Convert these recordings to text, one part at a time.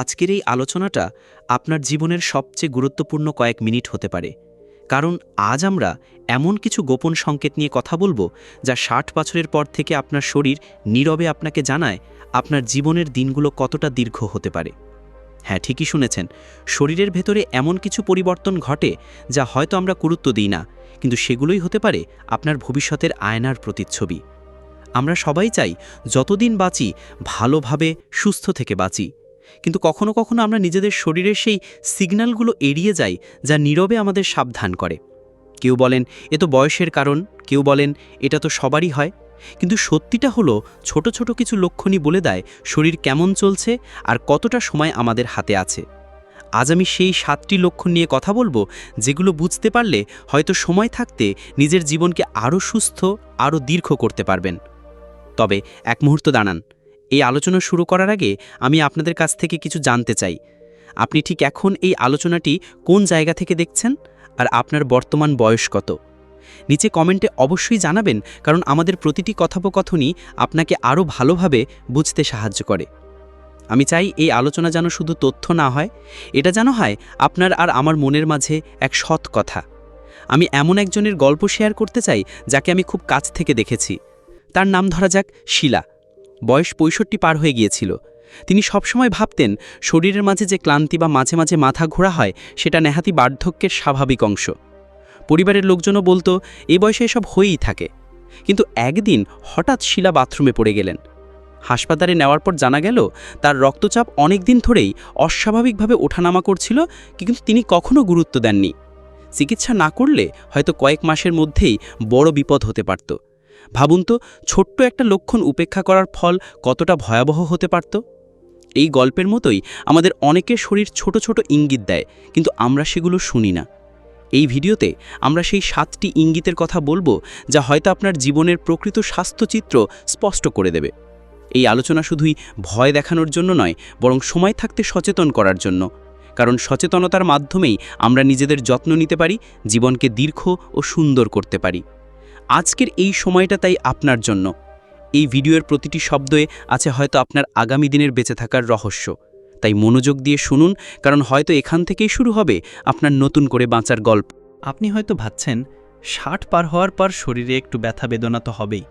আজকের এই আলোচনাটা আপনার জীবনের সবচেয়ে গুরুত্বপূর্ণ কয়েক মিনিট হতে পারে। কারণ আজ আমরা এমন কিছু গোপন সংকেত নিয়ে কথা বলব যা ষাট বছরের পর থেকে আপনার শরীর নীরবে আপনাকে জানায় আপনার জীবনের দিনগুলো কতটা দীর্ঘ হতে পারে। হ্যাঁ ঠিকই শুনেছেন, শরীরের ভেতরে এমন কিছু পরিবর্তন ঘটে যা হয়তো আমরা গুরুত্ব দিই না, কিন্তু সেগুলোই হতে পারে আপনার ভবিষ্যতের আয়নার প্রতিচ্ছবি। আমরা সবাই চাই যতদিন বাঁচি, ভালোভাবে সুস্থ থেকে বাঁচি। কিন্তু কখনো কখনো আমরা নিজেদের শরীরের সেই সিগন্যালগুলো এড়িয়ে যাই যা নীরবে আমাদের সাবধান করে। কেউ বলেন, এ তো বয়সের কারণ। কেউ বলেন, এটা তো সবারই হয়। কিন্তু সত্যিটা হলো, ছোট ছোট কিছু লক্ষণই বলে দেয় শরীর কেমন চলছে আর কতটা সময় আমাদের হাতে আছে। আজ আমি সেই সাতটি লক্ষণ নিয়ে কথা বলব যেগুলো বুঝতে পারলে হয়তো সময় থাকতে নিজের জীবনকে আরও সুস্থ, আরও দীর্ঘ করতে পারবেন। তবে এক মুহূর্ত দাঁড়ান। এই আলোচনা শুরু করার আগে আমি আপনাদের কাছ থেকে কিছু জানতে চাই। আপনি ঠিক এখন এই আলোচনাটি কোন জায়গা থেকে দেখছেন আর আপনার বর্তমান বয়স কত? নিচে কমেন্টে অবশ্যই জানাবেন, কারণ আমাদের প্রতিটি কথোপকথনই আপনাকে আরও ভালোভাবে বুঝতে সাহায্য করে। আমি চাই এই আলোচনা যেন শুধু তথ্য না হয়, এটা যেন হয় আপনার আর আমার মনের মাঝে এক সৎ কথা। আমি এমন একজনের গল্প শেয়ার করতে চাই, যাকে আমি খুব কাছ থেকে দেখেছি। তার নাম ধরা যাক শিলা। বয়স পঁয়ষট্টি পার হয়ে গিয়েছিল। তিনি সবসময় ভাবতেন, শরীরের মাঝে যে ক্লান্তি বা মাঝে মাঝে মাথা ঘোরা হয়, সেটা নেহাতি বার্ধক্যের স্বাভাবিক অংশ। পরিবারের লোকজনও বলতো এই বয়সে এসব হয়েই থাকে। কিন্তু একদিন হঠাৎ শিলা বাথরুমে পড়ে গেলেন। হাসপাতালে নেওয়ার পর জানা গেল, তার রক্তচাপ অনেক দিন ধরেই অস্বাভাবিকভাবে ওঠানামা করছিল, কিন্তু তিনি কখনো গুরুত্ব দেননি। চিকিৎসা না করলে হয়তো কয়েক মাসের মধ্যেই বড় বিপদ হতে পারত। ভাবুন তো, ছোট্ট একটা লক্ষণ উপেক্ষা করার ফল কতটা ভয়াবহ হতে পারত? এই গল্পের মতোই আমাদের অনেকের শরীর ছোট ছোট ইঙ্গিত দেয়, কিন্তু আমরা সেগুলো শুনি না। এই ভিডিওতে আমরা সেই সাতটি ইঙ্গিতের কথা বলব যা হয়তো আপনার জীবনের প্রকৃত স্বাস্থ্যচিত্র স্পষ্ট করে দেবে। এই আলোচনা শুধুই ভয় দেখানোর জন্য নয়, বরং সময় থাকতে সচেতন করার জন্য। কারণ সচেতনতার মাধ্যমেই আমরা নিজেদের যত্ন নিতে পারি, জীবনকে দীর্ঘ ও সুন্দর করতে পারি। আজকের এই সময়টা তাই আপনার জন্য। এই ভিডিওর প্রতিটি শব্দে আছে হয়তো আপনার আগামী দিনের বেঁচে থাকার রহস্য। তাই মনোযোগ দিয়ে শুনুন, কারণ হয়তো এখান থেকেই শুরু হবে আপনার নতুন করে বাঁচার গল্প। আপনি হয়তো ভাবছেন, ষাট পার হওয়ার পর শরীরে একটু ব্যথা বেদনা তো হবেই।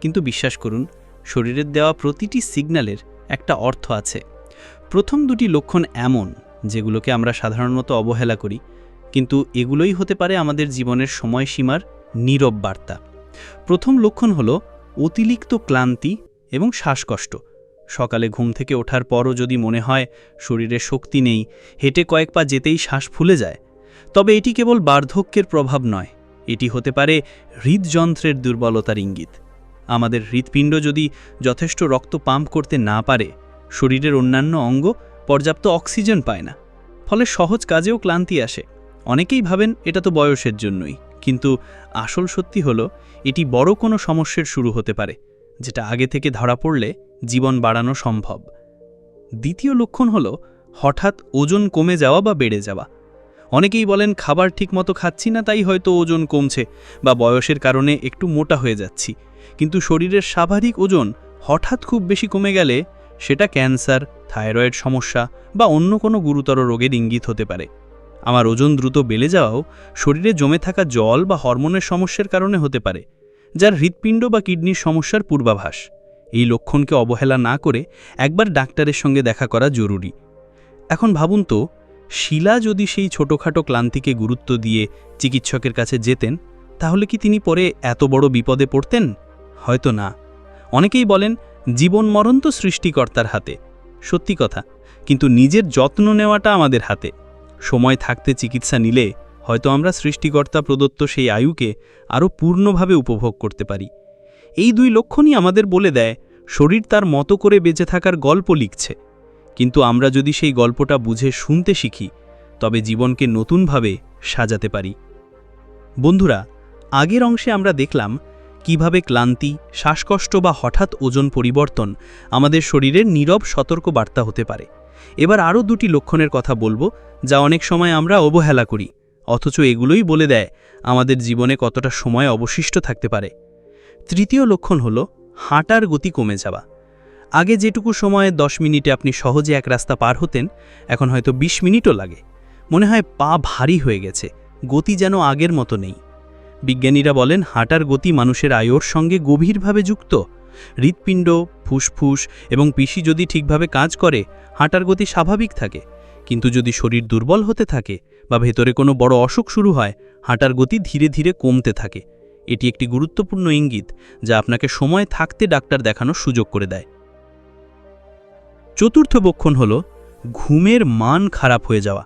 কিন্তু বিশ্বাস করুন শরীরের দেওয়া প্রতিটি সিগন্যালের একটা অর্থ আছে। প্রথম দুটি লক্ষণ এমন, যেগুলোকে আমরা সাধারণত অবহেলা করি, কিন্তু এগুলোই হতে পারে আমাদের জীবনের সময়সীমার নীরব বার্তা। প্রথম লক্ষণ হল অতিরিক্ত ক্লান্তি এবং শ্বাসকষ্ট। সকালে ঘুম থেকে ওঠার পরও যদি মনে হয় শরীরে শক্তি নেই, হেঁটে কয়েক পা যেতেই শ্বাস ফুলে যায়। তবে এটি কেবল বার্ধক্যের প্রভাব নয়, এটি হতে পারে হৃদযন্ত্রের দুর্বলতার ইঙ্গিত। আমাদের হৃৎপিণ্ড যদি যথেষ্ট রক্ত পাম্প করতে না পারে, শরীরের অন্যান্য অঙ্গ পর্যাপ্ত অক্সিজেন পায় না, ফলে সহজ কাজেও ক্লান্তি আসে। অনেকেই ভাবেন এটা তো বয়সের জন্যই। কিন্তু আসল সত্যি হলো, এটি বড় কোনো সমস্যার শুরু হতে পারে, যেটা আগে থেকে ধরা পড়লে জীবন বাড়ানো সম্ভব। দ্বিতীয় লক্ষণ হলো, হঠাৎ ওজন কমে যাওয়া বা বেড়ে যাওয়া। অনেকেই বলেন, খাবার ঠিকমতো খাচ্ছি না, তাই হয়তো ওজন কমছে বা বয়সের কারণে একটু মোটা হয়ে যাচ্ছি। কিন্তু শরীরের স্বাভাবিক ওজন হঠাৎ খুব বেশি কমে গেলে সেটা ক্যান্সার, থাইরয়েড সমস্যা বা অন্য কোনো গুরুতর রোগের ইঙ্গিত হতে পারে। আমার ওজন দ্রুত বেড়ে যাওয়াও শরীরে জমে থাকা জল বা হরমোনের সমস্যার কারণে হতে পারে, যার হৃৎপিণ্ড বা কিডনির সমস্যার পূর্বাভাস। এই লক্ষণকে অবহেলা না করে একবার ডাক্তারের সঙ্গে দেখা করা জরুরি। এখন ভাবুন তো, শিলা যদি সেই ছোটোখাটো ক্লান্তিকে গুরুত্ব দিয়ে চিকিৎসকের কাছে যেতেন, তাহলে কি তিনি পরে এত বড় বিপদে পড়তেন? হয়তো না। অনেকেই বলেন, জীবন মরণ তো সৃষ্টিকর্তার হাতে। সত্যি কথা, কিন্তু নিজের যত্ন নেওয়াটা আমাদের হাতে। সময় থাকতে চিকিৎসা নিলে হয়তো আমরা সৃষ্টিকর্তা প্রদত্ত সেই আয়ুকে আরও পূর্ণভাবে উপভোগ করতে পারি। এই দুই লক্ষণই আমাদের বলে দেয়, শরীর তার মতো করে বেঁচে থাকার গল্প লিখছে। কিন্তু আমরা যদি সেই গল্পটা বুঝে শুনতে শিখি, তবে জীবনকে নতুনভাবে সাজাতে পারি। বন্ধুরা, আগের অংশে আমরা দেখলাম কীভাবে ক্লান্তি, শ্বাসকষ্ট বা হঠাৎ ওজন পরিবর্তন আমাদের শরীরের নীরব সতর্ক বার্তা হতে পারে। এবার আরও দুটি লক্ষণের কথা বলব যা অনেক সময় আমরা অবহেলা করি, অথচ এগুলোই বলে দেয় আমাদের জীবনে কতটা সময় অবশিষ্ট থাকতে পারে। তৃতীয় লক্ষণ হল, হাঁটার গতি কমে যাওয়া। আগে যেটুকু সময়ে 10 মিনিটে আপনি সহজে এক রাস্তা পার হতেন, এখন হয়তো ২০ মিনিটও লাগে। মনে হয় পা ভারী হয়ে গেছে, গতি যেন আগের মতো নেই। বিজ্ঞানীরা বলেন, হাঁটার গতি মানুষের আয়ুর সঙ্গে গভীরভাবে যুক্ত। হৃৎপিণ্ড, ফুসফুস এবং পিসি যদি ঠিকভাবে কাজ করে, হাঁটার গতি স্বাভাবিক থাকে। কিন্তু যদি শরীর দুর্বল হতে থাকে বা ভেতরে কোনো বড় অসুখ শুরু হয়, হাঁটার গতি ধীরে ধীরে কমতে থাকে। এটি একটি গুরুত্বপূর্ণ ইঙ্গিত যা আপনাকে সময় থাকতে ডাক্তার দেখানোর সুযোগ করে দেয়। চতুর্থ বক্ষণ হল ঘুমের মান খারাপ হয়ে যাওয়া।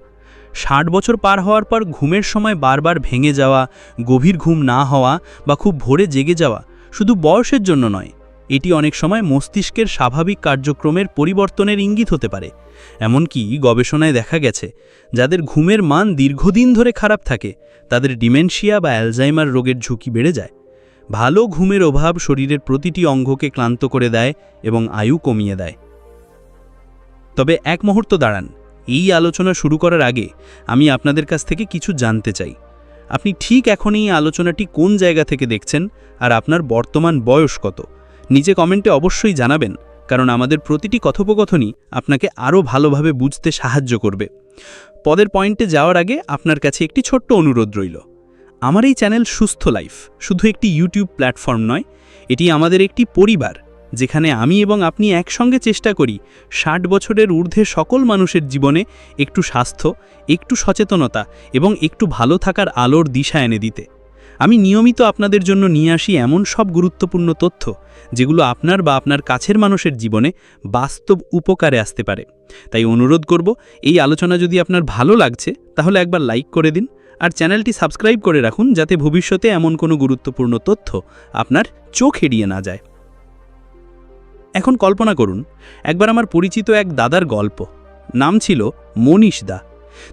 ষাট বছর পার হওয়ার পর ঘুমের সময় বারবার ভেঙে যাওয়া, গভীর ঘুম না হওয়া বা খুব ভোরে জেগে যাওয়া শুধু বয়সের জন্য নয় এটি অনেক সময় মস্তিষ্কের স্বাভাবিক কার্যক্রমের পরিবর্তনের ইঙ্গিত হতে পারে। এমনকি গবেষণায় দেখা গেছে, যাদের ঘুমের মান দীর্ঘদিন ধরে খারাপ থাকে, তাদের ডিমেনশিয়া বা অ্যালজাইমার রোগের ঝুঁকি বেড়ে যায়। ভালো ঘুমের অভাব শরীরের প্রতিটি অঙ্গকে ক্লান্ত করে দেয় এবং আয়ু কমিয়ে দেয়। তবে এক মুহূর্ত দাঁড়ান, এই আলোচনা শুরু করার আগে আমি আপনাদের কাছ থেকে কিছু জানতে চাই। আপনি ঠিক এখন এই আলোচনাটি কোন জায়গা থেকে দেখছেন আর আপনার বর্তমান বয়স কত? নিচে কমেন্টে অবশ্যই জানাবেন, কারণ আমাদের প্রতিটি কথোপকথনই আপনাকে আরও ভালোভাবে বুঝতে সাহায্য করবে। পদের পয়েন্টে যাওয়ার আগে আপনার কাছে একটি ছোট্ট অনুরোধ রইল। আমার এই চ্যানেল সুস্থ লাইফ শুধু একটি ইউটিউব প্ল্যাটফর্ম নয়, এটি আমাদের একটি পরিবার, যেখানে আমি এবং আপনি একসঙ্গে চেষ্টা করি ষাট বছরের ঊর্ধ্বে সকল মানুষের জীবনে একটু স্বাস্থ্য, একটু সচেতনতা এবং একটু ভালো থাকার আলোর দিশা এনে দিতে। আমি নিয়মিত আপনাদের জন্য নিয়ে আসি এমন সব গুরুত্বপূর্ণ তথ্য, যেগুলো আপনার বা আপনার কাছের মানুষের জীবনে বাস্তব উপকারে আসতে পারে। তাই অনুরোধ করব, এই আলোচনা যদি আপনার ভালো লাগছে, তাহলে একবার লাইক করে দিন আর চ্যানেলটি সাবস্ক্রাইব করে রাখুন, যাতে ভবিষ্যতে এমন কোনো গুরুত্বপূর্ণ তথ্য আপনার চোখ এড়িয়ে না যায়। এখন কল্পনা করুন, একবার আমার পরিচিত এক দাদার গল্প। নাম ছিল মনীষ দা।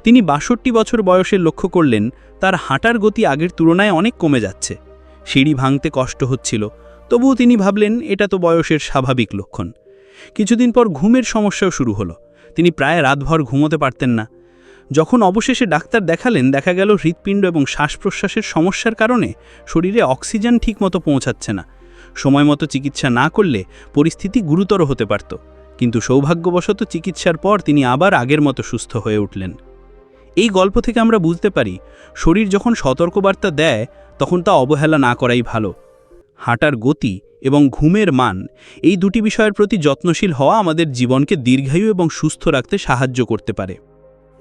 তিনি বাষট্টি বছর বয়সে লক্ষ্য করলেন, তার হাঁটার গতি আগের তুলনায় অনেক কমে যাচ্ছে। সিঁড়ি ভাঙতে কষ্ট হচ্ছিল, তবুও তিনি ভাবলেন, এটা তো বয়সের স্বাভাবিক লক্ষণ। কিছুদিন পর ঘুমের সমস্যাও শুরু হলো। তিনি প্রায় রাতভর ঘুমোতে পারতেন না। যখন অবশেষে ডাক্তার দেখালেন, দেখা গেল হৃৎপিণ্ড এবং শ্বাস প্রশ্বাসের সমস্যার কারণে শরীরে অক্সিজেন ঠিকমতো পৌঁছাচ্ছে না। সময় মতো চিকিৎসা না করলে পরিস্থিতি গুরুতর হতে পারত। কিন্তু সৌভাগ্যবশত চিকিৎসার পর তিনি আবার আগের মতো সুস্থ হয়ে উঠলেন। এই গল্প থেকে আমরা বুঝতে পারি, শরীর যখন সতর্কবার্তা দেয়, তখন তা অবহেলা না করাই ভালো। হাঁটার গতি এবং ঘুমের মান, এই দুটি বিষয়ের প্রতি যত্নশীল হওয়া আমাদের জীবনকে দীর্ঘায়ু এবং সুস্থ রাখতে সাহায্য করতে পারে।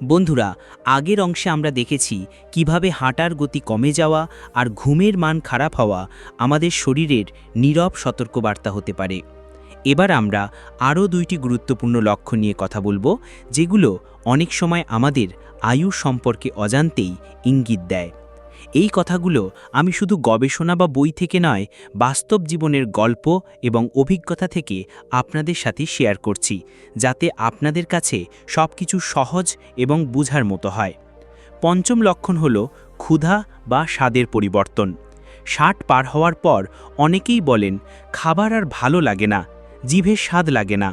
বন্ধুরা, আগের অংশে আমরা দেখেছি কীভাবে হাঁটার গতি কমে যাওয়া আর ঘুমের মান খারাপ হওয়া আমাদের শরীরের নীরব সতর্কবার্তা হতে পারে। এবার আমরা আরও দুইটি গুরুত্বপূর্ণ লক্ষ্য নিয়ে কথা বলব, যেগুলো অনেক সময় আমাদের আয়ু সম্পর্কে অজান্তেই ইঙ্গিত দেয়। এই কথাগুলো আমি শুধু গবেষণা বা বই থেকে নয়, বাস্তব জীবনের গল্প এবং অভিজ্ঞতা থেকে আপনাদের সাথে শেয়ার করছি, যাতে আপনাদের কাছে সব কিছু সহজ এবং বুঝার মতো হয়। পঞ্চম লক্ষণ হল ক্ষুধা বা স্বাদের পরিবর্তন। ষাট পার হওয়ার পর অনেকেই বলেন, খাবার আর ভালো লাগে না জিভের স্বাদ লাগে না।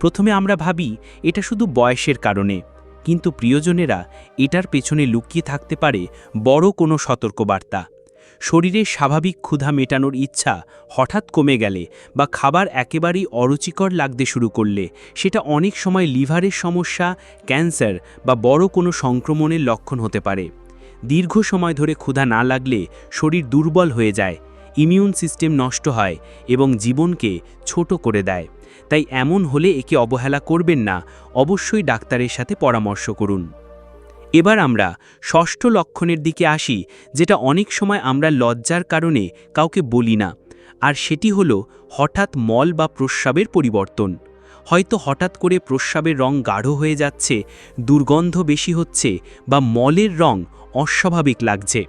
প্রথমে আমরা ভাবি, এটা শুধু বয়সের কারণে। কিন্তু প্রিয়জনেরা এটার পেছনে লুকিয়ে থাকতে পারে বড় কোনো সতর্কবার্তা। শরীরের স্বাভাবিক ক্ষুধা মেটানোর ইচ্ছা হঠাৎ কমে গেলে বা খাবার একেবারেই অরুচিকর লাগতে শুরু করলে সেটা অনেক সময় লিভারের সমস্যা, ক্যান্সার বা বড় কোনো সংক্রমণের লক্ষণ হতে পারে। দীর্ঘ সময় ধরে ক্ষুধা না লাগলে শরীর দুর্বল হয়ে যায় ইমিউন সিস্টেম নষ্ট হয় এবং জীবনকে ছোট করে দেয়। তাই এমন হলে একে অবহেলা করবেন না, অবশ্যই ডাক্তারের সাথে পরামর্শ করুন। এবার আমরা ষষ্ঠ লক্ষণের দিকে আসি, যেটা অনেক সময় আমরা লজ্জার কারণে কাউকে বলি না, আর সেটি হলো হঠাৎ মল বা প্রস্রাবের পরিবর্তন। হয়তো হঠাৎ করে প্রস্রাবের রং গাঢ় হয়ে যাচ্ছে, দুর্গন্ধ বেশি হচ্ছে বা মলের রং অস্বাভাবিক লাগছে।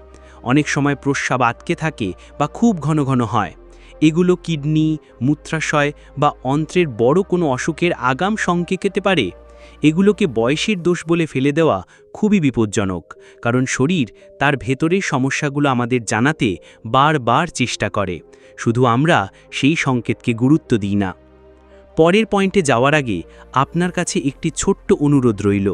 অনেক সময় প্রস্রাব আটকে থাকে বা খুব ঘন ঘন হয়। এগুলো কিডনি, মূত্রাশয় বা অন্ত্রের বড় কোনো অসুখের আগাম সংকেত পারে। এগুলোকে বয়সের দোষ বলে ফেলে দেওয়া খুবই বিপজ্জনক, কারণ শরীর তার ভেতরের সমস্যাগুলো আমাদের জানাতে বারবার চেষ্টা করে। শুধু আমরা সেই সংকেতকে গুরুত্ব দিই না। পরের পয়েন্টে যাওয়ার আগে আপনার কাছে একটি ছোট্ট অনুরোধ রইল।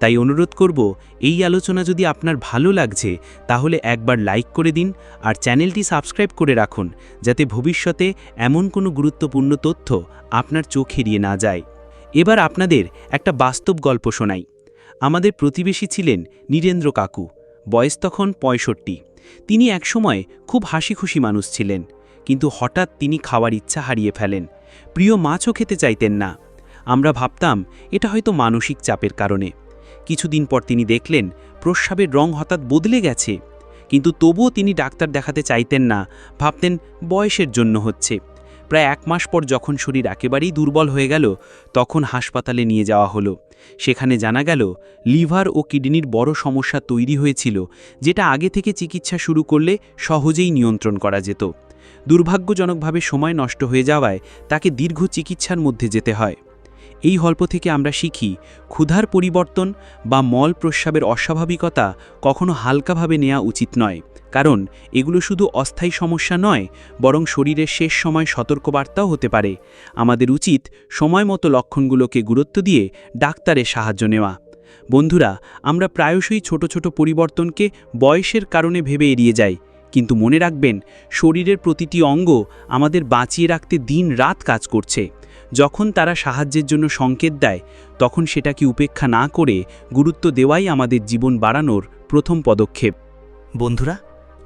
তাই অনুরোধ করব, এই আলোচনা যদি আপনার ভালো লাগছে, তাহলে একবার লাইক করে দিন আর চ্যানেলটি সাবস্ক্রাইব করে রাখুন, যাতে ভবিষ্যতে এমন কোনো গুরুত্বপূর্ণ তথ্য আপনার চোখ এড়িয়ে না যায়। এবার আপনাদের একটা বাস্তব গল্প শোনাই। আমাদের প্রতিবেশী ছিলেন নীরেন্দ্র কাকু, বয়স তখন পঁয়ষট্টি। তিনি একসময় খুব হাসি খুশি মানুষ ছিলেন, কিন্তু হঠাৎ তিনি খাওয়ার ইচ্ছা হারিয়ে ফেলেন। প্রিয় মাছও খেতে চাইতেন না। আমরা ভাবতাম, এটা হয়তো মানসিক চাপের কারণে। কিছুদিন পর তিনি দেখলেন, প্রস্রাবের রং হঠাৎ বদলে গেছে। কিন্তু তবুও তিনি ডাক্তার দেখাতে চাইতেন না, ভাবতেন বয়সের জন্য হচ্ছে। প্রায় এক মাস পর যখন শরীর একেবারেই দুর্বল হয়ে গেল, তখন হাসপাতালে নিয়ে যাওয়া হলো। সেখানে জানা গেল, লিভার ও কিডনির বড় সমস্যা তৈরি হয়েছিল, যেটা আগে থেকে চিকিৎসা শুরু করলে সহজেই নিয়ন্ত্রণ করা যেত। দুর্ভাগ্যজনকভাবে সময় নষ্ট হয়ে যাওয়ায় তাকে দীর্ঘ চিকিৎসার মধ্যে যেতে হয়। এই গল্প থেকে আমরা শিখি, ক্ষুধার পরিবর্তন বা মল প্রস্রাবের অস্বাভাবিকতা কখনো হালকাভাবে নেওয়া উচিত নয়। কারণ, এগুলো শুধু অস্থায়ী সমস্যা নয়, বরং শরীরের শেষ সময় সতর্কবার্তাও হতে পারে। আমাদের উচিত সময় মতো লক্ষণগুলোকে গুরুত্ব দিয়ে ডাক্তারের সাহায্য নেওয়া। বন্ধুরা, আমরা প্রায়শই ছোট ছোট পরিবর্তনকে বয়সের কারণে ভেবে এড়িয়ে যাই, কিন্তু মনে রাখবেন, শরীরের প্রতিটি অঙ্গ আমাদের বাঁচিয়ে রাখতে দিন রাত কাজ করছে। যখন তারা সাহায্যের জন্য সংকেত দেয়, তখন সেটাকে উপেক্ষা না করে গুরুত্ব দেওয়াই আমাদের জীবন বাড়ানোর প্রথম পদক্ষেপ। বন্ধুরা,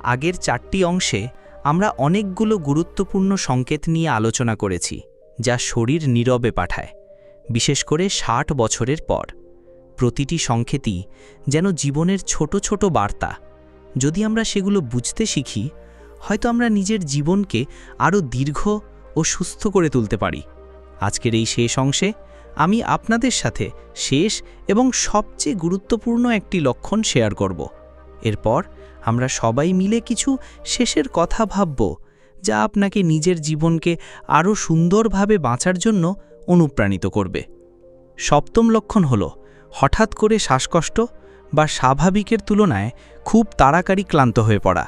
আগের চারটি অংশে আমরা অনেকগুলো গুরুত্বপূর্ণ সংকেত নিয়ে আলোচনা করেছি, যা শরীর নীরবে পাঠায়, বিশেষ করে ষাট বছরের পর। প্রতিটি সংকেতই যেন জীবনের ছোট ছোট বার্তা। যদি আমরা সেগুলো বুঝতে শিখি, হয়তো আমরা নিজের জীবনকে আরও দীর্ঘ ও সুস্থ করে তুলতে পারি। আজকের এই শেষ অংশে আমি আপনাদের সাথে শেষ এবং সবচেয়ে গুরুত্বপূর্ণ একটি লক্ষণ শেয়ার করব। এরপর আমরা সবাই মিলে কিছু শেষের কথা ভাবব, যা আপনাকে নিজের জীবনকে আরও সুন্দরভাবে বাঁচার জন্য অনুপ্রাণিত করবে। সপ্তম লক্ষণ হল, হঠাৎ করে শ্বাসকষ্ট বা স্বাভাবিকের তুলনায় খুব তাড়াতাড়ি ক্লান্ত হয়ে পড়া।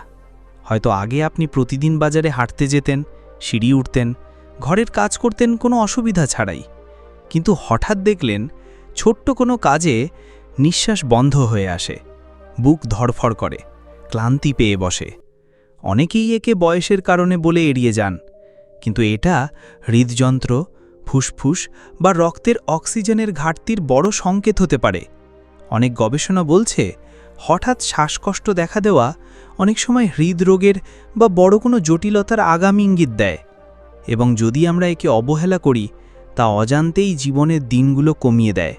হয়তো আগে আপনি প্রতিদিন বাজারে হাঁটতে যেতেন, সিঁড়ি উঠতেন ঘরের কাজ করতেন কোনো অসুবিধা ছাড়াই। কিন্তু হঠাৎ দেখলেন ছোট্ট কোনো কাজে নিঃশ্বাস বন্ধ হয়ে আসে, বুক ধড়ফড় করে, ক্লান্তি পেয়ে বসে। অনেকেই একে বয়সের কারণে বলে এড়িয়ে যান, কিন্তু এটা হৃদযন্ত্র, ফুসফুস বা রক্তের অক্সিজেনের ঘাটতির বড় সংকেত হতে পারে। অনেক গবেষণা বলছে, হঠাৎ শ্বাসকষ্ট দেখা দেওয়া অনেক সময় হৃদরোগের বা বড় কোনো জটিলতার আগামী ইঙ্গিত দেয়। এবং যদি আমরা একে অবহেলা করি, তা অজান্তেই জীবনের দিনগুলো কমিয়ে দেয়।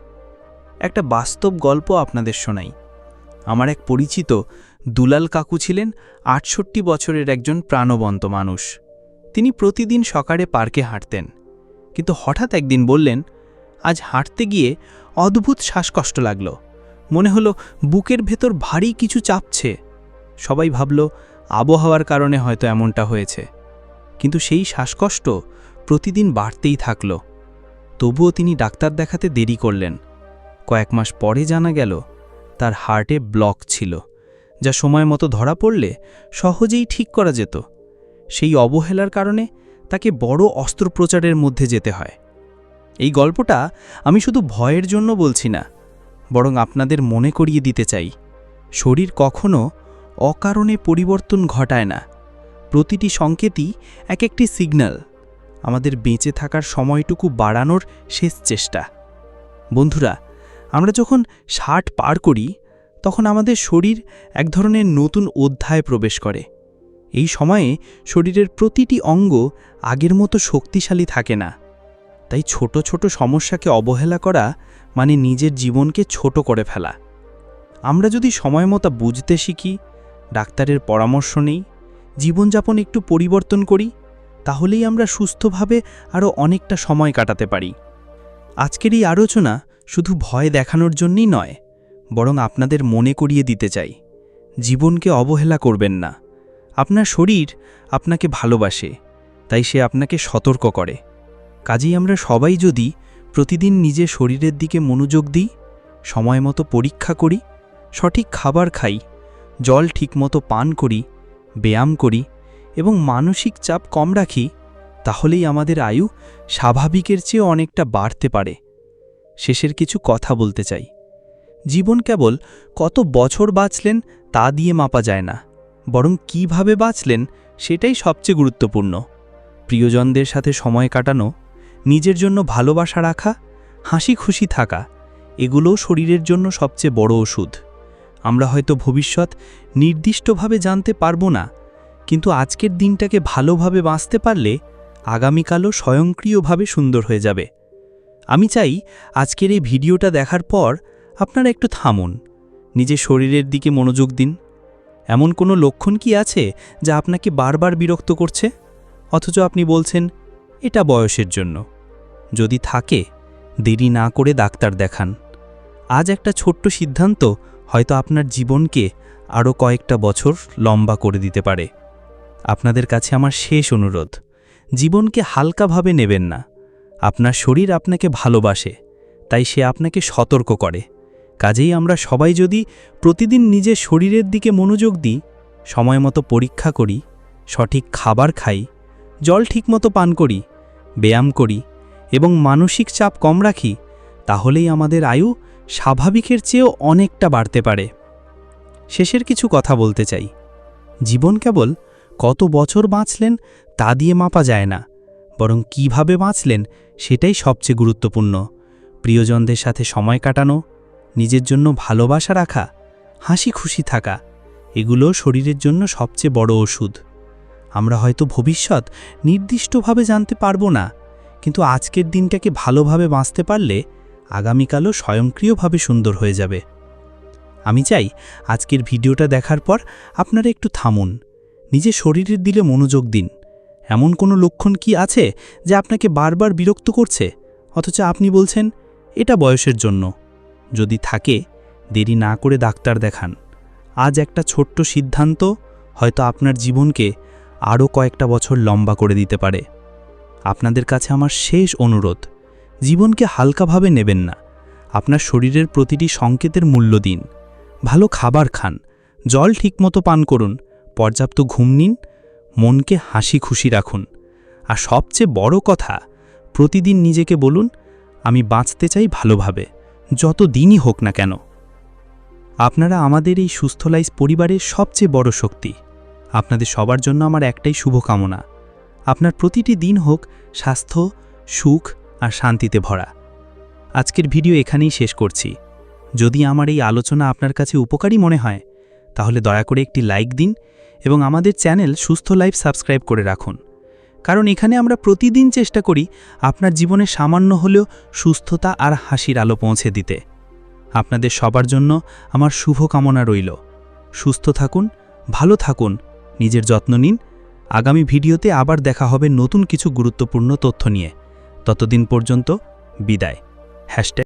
একটা বাস্তব গল্প আপনাদের শোনাই। আমার এক পরিচিত দুলাল কাকু ছিলেন আটষট্টি বছরের একজন প্রাণবন্ত মানুষ। তিনি প্রতিদিন সকালে পার্কে হাঁটতেন। কিন্তু হঠাৎ একদিন বললেন, আজ হাঁটতে গিয়ে অদ্ভুত শ্বাসকষ্ট লাগল। মনে হলো বুকের ভেতর ভারী কিছু চাপছে। সবাই ভাবল, আবহাওয়ার কারণে হয়তো এমনটা হয়েছে। কিন্তু সেই শ্বাসকষ্ট প্রতিদিন বাড়তেই থাকল। তবুও তিনি ডাক্তার দেখাতে দেরি করলেন। কয়েক মাস পরে জানা গেল, তার হার্টে ব্লক ছিল, যা সময় মতো ধরা পড়লে সহজেই ঠিক করা যেত। সেই অবহেলার কারণে তাকে বড় অস্ত্রোপচারের মধ্যে যেতে হয়। এই গল্পটা আমি শুধু ভয়ের জন্য বলছি না, বরং আপনাদের মনে করিয়ে দিতে চাই। শরীর কখনো অকারণে পরিবর্তন ঘটায় না। প্রতিটি সংকেতই এক একটি সিগন্যাল আমাদের বেঁচে থাকার সময়টুকু বাড়ানোর শেষ চেষ্টা। বন্ধুরা, আমরা যখন ষাট পার করি, তখন আমাদের শরীর এক ধরনের নতুন অধ্যায় প্রবেশ করে। এই সময়ে শরীরের প্রতিটি অঙ্গ আগের মতো শক্তিশালী থাকে না। তাই ছোট ছোট সমস্যাকে অবহেলা করা মানে নিজের জীবনকে ছোট করে ফেলা। আমরা যদি সময় মতো বুঝতে শিখি, ডাক্তারের পরামর্শ নেই জীবনযাপন একটু পরিবর্তন করি, তাহলেই আমরা সুস্থভাবে আরও অনেকটা সময় কাটাতে পারি। আজকের এই আলোচনা শুধু ভয় দেখানোর জন্যই নয়, বরং আপনাদের মনে করিয়ে দিতে চাই। জীবনকে অবহেলা করবেন না। আপনার শরীর আপনাকে ভালোবাসে, তাই সে আপনাকে সতর্ক করে। কাজেই আমরা সবাই যদি প্রতিদিন নিজের শরীরের দিকে মনোযোগ দিই, সময় মতো পরীক্ষা করি, সঠিক খাবার খাই, জল ঠিকমতো পান করি ব্যায়াম করি এবং মানসিক চাপ কম রাখি, তাহলেই আমাদের আয়ু স্বাভাবিকের চেয়ে অনেকটা বাড়তে পারে। শেষের কিছু কথা বলতে চাই। জীবন কেবল কত বছর বাঁচলেন তা দিয়ে মাপা যায় না, বরং কীভাবে বাঁচলেন সেটাই সবচেয়ে গুরুত্বপূর্ণ। প্রিয়জনদের সাথে সময় কাটানো, নিজের জন্য ভালোবাসা রাখা হাসি খুশি থাকা, এগুলোও শরীরের জন্য সবচেয়ে বড় ওষুধ। আমরা হয়তো ভবিষ্যৎ নির্দিষ্টভাবে জানতে পারব না, কিন্তু আজকের দিনটাকে ভালোভাবে বাঁচতে পারলে আগামীকালও স্বয়ংক্রিয়ভাবে সুন্দর হয়ে যাবে। আমি চাই আজকের এই ভিডিওটা দেখার পর আপনারা একটু থামুন, নিজের শরীরের দিকে মনোযোগ দিন। এমন কোনো লক্ষণ কি আছে যা আপনাকে বারবার বিরক্ত করছে? অথচ আপনি বলছেন, এটা বয়সের জন্য। যদি থাকে, দেরি না করে ডাক্তার দেখান। আজ একটা ছোট্ট সিদ্ধান্ত হয়তো আপনার জীবনকে আরও কয়েকটা বছর লম্বা করে দিতে পারে। আপনাদের কাছে আমার শেষ অনুরোধ, জীবনকে হালকাভাবে নেবেন না। আপনার শরীর আপনাকে ভালোবাসে, তাই সে আপনাকে সতর্ক করে। কাজেই আমরা সবাই যদি প্রতিদিন নিজের শরীরের দিকে মনোযোগ দিই, সময় মতো পরীক্ষা করি, সঠিক খাবার খাই, জল ঠিকমতো পান করি, ব্যায়াম করি এবং মানসিক চাপ কম রাখি, তাহলেই আমাদের আয়ু স্বাভাবিকের চেয়েও অনেকটা বাড়তে পারে। শেষের কিছু কথা বলতে চাই। জীবন কেবল কত বছর বাঁচলেন তা দিয়ে মাপা যায় না, বরং কীভাবে বাঁচলেন সেটাই সবচেয়ে গুরুত্বপূর্ণ। প্রিয়জনদের সাথে সময় কাটানো, নিজের জন্য ভালোবাসা রাখা, হাসি খুশি থাকা, এগুলো শরীরের জন্য সবচেয়ে বড় ওষুধ। আমরা হয়তো ভবিষ্যৎ নির্দিষ্টভাবে জানতে পারব না, কিন্তু আজকের দিনটাকে ভালোভাবে বাঁচতে পারলে আগামীকালও স্বয়ংক্রিয়ভাবে সুন্দর হয়ে যাবে। আমি চাই আজকের ভিডিওটা দেখার পর আপনারা একটু থামুন নিজের শরীরের দিলে মনোযোগ দিন। এমন কোনো লক্ষণ কি আছে যে আপনাকে বারবার বিরক্ত করছে? অথচ আপনি বলছেন, এটা বয়সের জন্য। যদি থাকে, দেরি না করে ডাক্তার দেখান। আজ একটা ছোট্ট সিদ্ধান্ত, হয়তো আপনার জীবনকে আরও কয়েকটা বছর লম্বা করে দিতে পারে। আপনাদের কাছে আমার শেষ অনুরোধ। জীবনকে হালকাভাবে নেবেন না। আপনার শরীরের প্রতিটি সংকেতের মূল্য দিন। ভালো খাবার খান। জল ঠিকমতো পান করুন। পর্যাপ্ত ঘুম নিন। মনকে হাসি খুশি রাখুন। আর সবচেয়ে বড় কথা, প্রতিদিন নিজেকে বলুন, আমি বাঁচতে চাই ভালোভাবে, যত দিনই হোক না কেন। আপনারা আমাদের এই সুস্থ লাইফ পরিবারের সবচেয়ে বড় শক্তি। আপনাদের সবার জন্য আমার একটাই শুভকামনা। আপনার প্রতিটি দিন হোক স্বাস্থ্য, সুখ আর শান্তিতে ভরা। আজকের ভিডিও এখানেই শেষ করছি। যদি আমার এই আলোচনা আপনার কাছে উপকারী মনে হয়, তাহলে দয়া করে একটি লাইক দিন এবং আমাদের চ্যানেল সুস্থ লাইফ সাবস্ক্রাইব করে রাখুন। কারণ এখানে আমরা প্রতিদিন চেষ্টা করি আপনার জীবনে সামান্য হলেও সুস্থতা আর হাসির আলো পৌঁছে দিতে। আপনাদের সবার জন্য আমার শুভ কামনা রইল। সুস্থ থাকুন, ভালো থাকুন, নিজের যত্ন নিন। আগামী ভিডিওতে আবার দেখা হবে নতুন কিছু গুরুত্বপূর্ণ তথ্য নিয়ে। ততদিন পর্যন্ত বিদায়। হ্যাশট্যাগ